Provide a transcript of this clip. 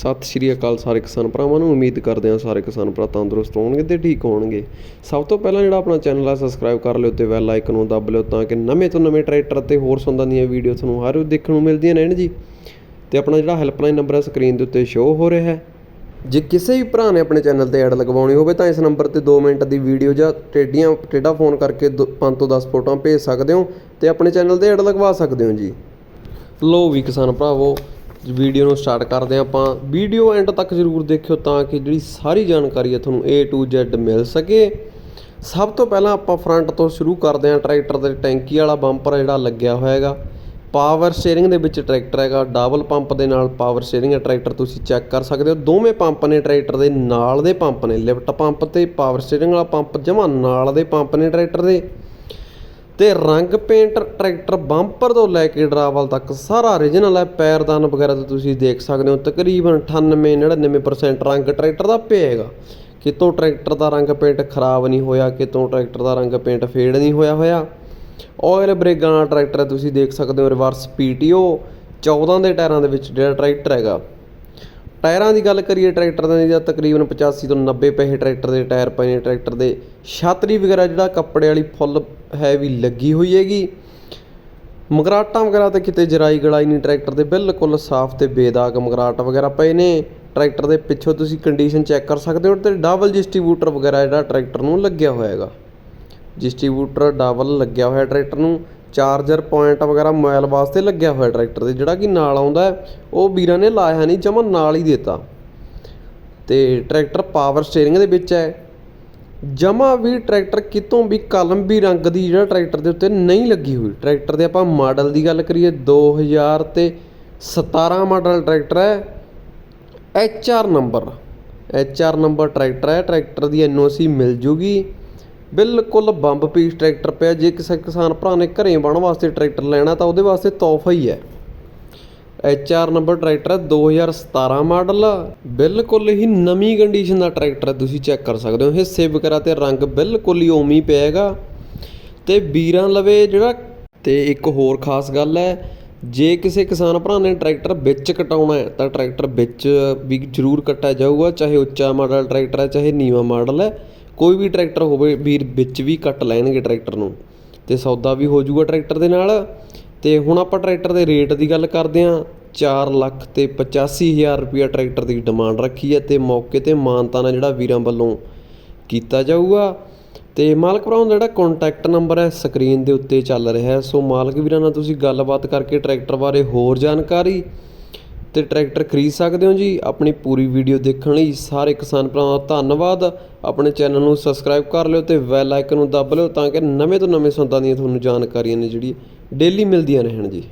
ਸਤਿ ਸ਼੍ਰੀ ਅਕਾਲ ਸਾਰੇ ਕਿਸਾਨ ਭਰਾਵਾਂ ਨੂੰ, ਉਮੀਦ ਕਰਦੇ ਹਾਂ ਸਾਰੇ ਕਿਸਾਨ ਭਰਾ ਤੰਦਰੁਸਤ ਹੋਣਗੇ ਤੇ ਠੀਕ ਹੋਣਗੇ। ਸਭ ਤੋਂ ਪਹਿਲਾਂ ਜਿਹੜਾ ਆਪਣਾ ਚੈਨਲ ਆ ਸਬਸਕ੍ਰਾਈਬ ਕਰ ਲਿਓ ਤੇ ਬੈਲ ਆਈਕਨ ਨੂੰ ਦੱਬ ਲਿਓ ਤਾਂ ਕਿ ਨਵੇਂ ਤੋਂ ਨਵੇਂ ਟਰੈਕਟਰ ਤੇ ਹੋਰ ਸੰਦਾਂ ਦੀਆਂ ਵੀਡੀਓ ਤੁਹਾਨੂੰ ਹਰ ਰੋਜ਼ ਦੇਖਣ ਨੂੰ ਮਿਲਦੀਆਂ ਰਹਿਣ ਜੀ। ਤੇ ਆਪਣਾ ਜਿਹੜਾ ਹੈਲਪਲਾਈਨ ਨੰਬਰ ਹੈ ਸਕਰੀਨ ਦੇ ਉੱਤੇ ਸ਼ੋ ਹੋ ਰਿਹਾ ਹੈ। ਜੇ ਕਿਸੇ ਵੀ ਭਰਾ ਨੇ ਆਪਣੇ ਚੈਨਲ ਤੇ ਐਡ ਲਗਵਾਉਣੀ ਹੋਵੇ ਤਾਂ ਇਸ ਨੰਬਰ ਤੇ 2 ਮਿੰਟ ਦੀ ਵੀਡੀਓ ਜਾਂ ਟੇਡੀਆਂ ਟੇਡਾ ਫੋਨ ਕਰਕੇ 5 ਤੋਂ 10 ਫੋਟੋਆਂ ਭੇਜ ਸਕਦੇ ਹੋ ਤੇ ਆਪਣੇ ਚੈਨਲ ਤੇ ਐਡ ਲਗਵਾ ਸਕਦੇ ਹੋ ਜੀ। ਲੋ ਵੀ ਕਿਸਾਨ ਭਰਾਵੋ ਵੀਡੀਓ ਨੂੰ ਸਟਾਰਟ ਕਰਦੇ ਹਾਂ ਆਪਾਂ। ਵੀਡੀਓ ਐਂਡ ਤੱਕ ਜ਼ਰੂਰ ਦੇਖਿਓ ਤਾਂ ਕਿ ਜਿਹੜੀ ਸਾਰੀ ਜਾਣਕਾਰੀ ਹੈ ਤੁਹਾਨੂੰ A to Z ਮਿਲ ਸਕੇ। ਸਭ ਤੋਂ ਪਹਿਲਾਂ ਆਪਾਂ ਫਰੰਟ ਤੋਂ ਸ਼ੁਰੂ ਕਰਦੇ ਹਾਂ। ਟਰੈਕਟਰ ਦੇ ਟੈਂਕੀ ਵਾਲਾ ਬੰਪਰ ਜਿਹੜਾ ਲੱਗਿਆ ਹੋਇਆ ਹੈਗਾ। ਪਾਵਰ ਸਟੀਅਰਿੰਗ ਦੇ ਵਿੱਚ ਟਰੈਕਟਰ ਹੈਗਾ। ਡਬਲ ਪੰਪ ਦੇ ਨਾਲ ਪਾਵਰ ਸਟੀਅਰਿੰਗ ਹੈ ਟਰੈਕਟਰ ਤੁਸੀਂ ਚੈੱਕ ਕਰ ਸਕਦੇ ਹੋ। ਦੋਵੇਂ ਪੰਪ ਨੇ ਟਰੈਕਟਰ ਦੇ, ਨਾਲ ਦੇ ਪੰਪ ਨੇ। ਲਿਫਟ ਪੰਪ ਤੇ ਪਾਵਰ ਸਟੀਅਰਿੰਗ ਵਾਲਾ ਪੰਪ ਜਮਾ ਨਾਲ ਦੇ ਪੰਪ ਨੇ ਟਰੈਕਟਰ ਦੇ। ਤੇ ਰੰਗ ਪੇਂਟ, ਟਰੈਕਟਰ ਬੰਪਰ ਤੋਂ ਲੈ ਕੇ ਡਰਾਵਲ ਤੱਕ ਸਾਰਾ origignal ਹੈ। ਪੈਰਦਾਨ ਵਗੈਰਾ ਤੇ ਤੁਸੀਂ ਦੇਖ ਸਕਦੇ ਹੋ, ਤਕਰੀਬਨ 98 99% ਰੰਗ ਟਰੈਕਟਰ ਦਾ ਪਿਆ ਹੈਗਾ। ਕਿਤੋਂ ਟਰੈਕਟਰ ਦਾ ਰੰਗ ਪੇਂਟ ਖਰਾਬ ਨਹੀਂ ਹੋਇਆ, ਕਿਤੋਂ ਟਰੈਕਟਰ ਦਾ ਰੰਗ ਪੇਂਟ ਫੇਡ ਨਹੀਂ ਹੋਇਆ ਹੋਇਆ। ਆਇਲ ਬ੍ਰੇਕਾਂ ਵਾਲਾ ਟਰੈਕਟਰ ਤੁਸੀਂ ਦੇਖ ਸਕਦੇ ਹੋ ਰਿਵਰਸ ਪੀਟੀਓ 14 ਦੇ ਟਾਇਰਾਂ ਦੇ ਵਿੱਚ ਜਿਹੜਾ ਟਰੈਕਟਰ ਹੈਗਾ ਟਾਇਰਾਂ ਦੀ ਗੱਲ ਕਰੀਏ, ਟਰੈਕਟਰ ਦੀ ਤਾਂ ਤਕਰੀਬਨ 85 ਤੋਂ 90 ਪੈਸੇ ਟਰੈਕਟਰ ਦੇ ਟਾਇਰ ਪਏ ਨੇ। ਟਰੈਕਟਰ ਦੇ ਛਾਤਰੀ ਵਗੈਰਾ ਜਿਹੜਾ ਕੱਪੜੇ ਵਾਲੀ ਫੁੱਲ ਹੈਵੀ ਲੱਗੀ ਹੋਈ ਹੈਗੀ। ਮਗਰਾਟਾਂ ਵਗੈਰਾ ਤੇ ਕਿਤੇ ਜਰਾਈ ਗੜਾਈ ਨਹੀਂ ਟਰੈਕਟਰ ਦੇ, ਬਿਲਕੁਲ ਸਾਫ਼ ਤੇ ਬੇਦਾਗ ਮਗਰਾਟ ਵਗੈਰਾ ਪਏ ਨੇ। ਟਰੈਕਟਰ ਦੇ ਪਿੱਛੋਂ ਤੁਸੀਂ ਕੰਡੀਸ਼ਨ ਚੈੱਕ ਕਰ ਸਕਦੇ ਹੋ ਤੇ ਡਬਲ ਡਿਸਟ੍ਰੀਬਿਊਟਰ ਵਗੈਰਾ ਜਿਹੜਾ ਟਰੈਕਟਰ ਨੂੰ ਲੱਗਿਆ ਹੋਇਆ ਹੈਗਾ। ਡਿਸਟ੍ਰੀਬਿਊਟਰ ਡਬਲ ਲੱਗਿਆ ਹੋਇਆ ਟਰੈਕਟਰ ਨੂੰ। ਚਾਰਜਰ ਪੁਆਇੰਟ ਵਗੈਰਾ ਮੋਬਾਈਲ ਵਾਸਤੇ ਲੱਗਿਆ ਹੋਇਆ ਟਰੈਕਟਰ ਦੇ ਜਿਹੜਾ ਕਿ ਨਾਲ ਆਉਂਦਾ ਉਹ ਵੀਰਾਂ ਨੇ ਲਾਇਆ ਨਹੀਂ, ਜਮਾ ਨਾਲ ਹੀ ਦਿੱਤਾ। ਤੇ ਟਰੈਕਟਰ ਪਾਵਰ ਸਟੀਅਰਿੰਗ ਦੇ ਵਿੱਚ ਹੈ। ਜਮਾ ਵੀ ਟਰੈਕਟਰ ਕਿਤੋਂ ਵੀ ਕਲਮ ਰੰਗ ਦੀ ਜਿਹੜਾ ਟਰੈਕਟਰ ਦੇ ਉੱਤੇ ਨਹੀਂ ਲੱਗੀ ਹੋਈ। ਟਰੈਕਟਰ ਦੇ ਆਪਾਂ ਮਾਡਲ ਦੀ ਗੱਲ ਕਰੀਏ 2000 ਤੇ 17 ਮਾਡਲ ਟਰੈਕਟਰ ਹੈ, H R number. H R number tractor ਹੈ, ਟਰੈਕਟਰ ਦੀ ਐਨਓਸੀ ਮਿਲ ਜੂਗੀ। ਬਿਲਕੁਲ ਬੰਬ ਪੀਸ ਟਰੈਕਟਰ ਪਿਆ। ਜੇ ਕਿਸੇ ਕਿਸਾਨ ਭਰਾ ਨੇ ਘਰੇ ਬਾਣ ਵਾਸਤੇ ਟਰੈਕਟਰ ਲੈਣਾ, ਤਾਂ ਉਹਦੇ ਵਾਸਤੇ ਤੋਹਫਾ ਹੀ ਹੈ। ਐਚ ਆਰ ਨੰਬਰ ਟਰੈਕਟਰ ਹੈ 2017 ਮਾਡਲ। ਬਿਲਕੁਲ ਹੀ ਨਵੀਂ ਕੰਡੀਸ਼ਨ ਦਾ ਟਰੈਕਟਰ ਹੈ, ਤੁਸੀਂ ਚੈੱਕ ਕਰ ਸਕਦੇ ਹੋ। ਹਿੱਸੇ ਵਗੈਰਾ ਤੇ ਰੰਗ ਬਿਲਕੁਲ ਹੀ ਉਵੇਂ ਹੀ ਪਿਆ ਹੈਗਾ। ਤੇ ਵੀਰਾਂ ਲਵੇ ਜਿਹੜਾ, ਤੇ ਇੱਕ ਹੋਰ ਖਾਸ ਗੱਲ ਹੈ, ਜੇ ਕਿਸੇ ਕਿਸਾਨ ਭਰਾ ਨੇ ਟਰੈਕਟਰ ਵਿੱਚ ਕਟਾਉਣਾ ਹੈ, ਤਾਂ ਟਰੈਕਟਰ ਵਿੱਚ ਵੀ ਜ਼ਰੂਰ ਕੱਟਿਆ ਜਾਊਗਾ, ਚਾਹੇ ਉੱਚਾ ਮਾਡਲ ਟਰੈਕਟਰ ਹੈ, ਚਾਹੇ ਨੀਵਾਂ ਮਾਡਲ ਹੈ। ਕੋਈ ਵੀ ਟਰੈਕਟਰ ਹੋਵੇ, ਵੀਰ ਵਿੱਚ ਵੀ ਕੱਟ ਲੈਣਗੇ ਟਰੈਕਟਰ ਨੂੰ ਅਤੇ ਸੌਦਾ ਵੀ ਹੋ ਜਾਊਗਾ ਟਰੈਕਟਰ ਦੇ ਨਾਲ। ਅਤੇ ਹੁਣ ਆਪਾਂ ਟਰੈਕਟਰ ਦੇ ਰੇਟ ਦੀ ਗੱਲ ਕਰਦੇ ਹਾਂ। ਚਾਰ ਲੱਖ ਅਤੇ ਪਚਾਸੀ ਹਜ਼ਾਰ ਰੁਪਈਆ ਟਰੈਕਟਰ ਦੀ ਡਿਮਾਂਡ ਰੱਖੀ ਹੈ ਅਤੇ ਮੌਕੇ ਤੇ ਮਾਨਤਾਨਾ ਜਿਹੜਾ ਵੀਰਾਂ ਵੱਲੋਂ ਕੀਤਾ ਜਾਊਗਾ। ਅਤੇ ਮਾਲਕ ਭਰਾਵਾਂ ਦਾ ਜਿਹੜਾ ਕੰਟੈਕਟ ਨੰਬਰ ਹੈ ਸਕਰੀਨ ਦੇ ਉੱਤੇ ਚੱਲ ਰਿਹਾ ਸੋ ਮਾਲਕ ਵੀਰਾਂ ਨਾਲ ਤੁਸੀਂ ਗੱਲਬਾਤ ਕਰਕੇ ਟਰੈਕਟਰ ਬਾਰੇ ਹੋਰ ਜਾਣਕਾਰੀ ਅਤੇ ਟਰੈਕਟਰ ਖਰੀਦ ਸਕਦੇ ਹੋ ਜੀ। ਆਪਣੀ ਪੂਰੀ ਵੀਡੀਓ ਦੇਖਣ ਲਈ ਸਾਰੇ ਕਿਸਾਨ ਭਰਾਵਾਂ ਦਾ ਧੰਨਵਾਦ। ਆਪਣੇ ਚੈਨਲ ਨੂੰ ਸਬਸਕ੍ਰਾਈਬ ਕਰ ਲਿਓ ਤੇ ਬੈਲ ਆਈਕਨ ਨੂੰ ਦੱਬ ਲਿਓ ਤਾਂ ਕਿ ਨਵੇਂ ਤੋਂ ਨਵੇਂ ਸੰਦਾਂ ਦੀਆਂ ਤੁਹਾਨੂੰ ਜਾਣਕਾਰੀਆਂ ਨੇ ਜਿਹੜੀ ਡੇਲੀ ਮਿਲਦੀਆਂ ਰਹਿਣ ਜੀ।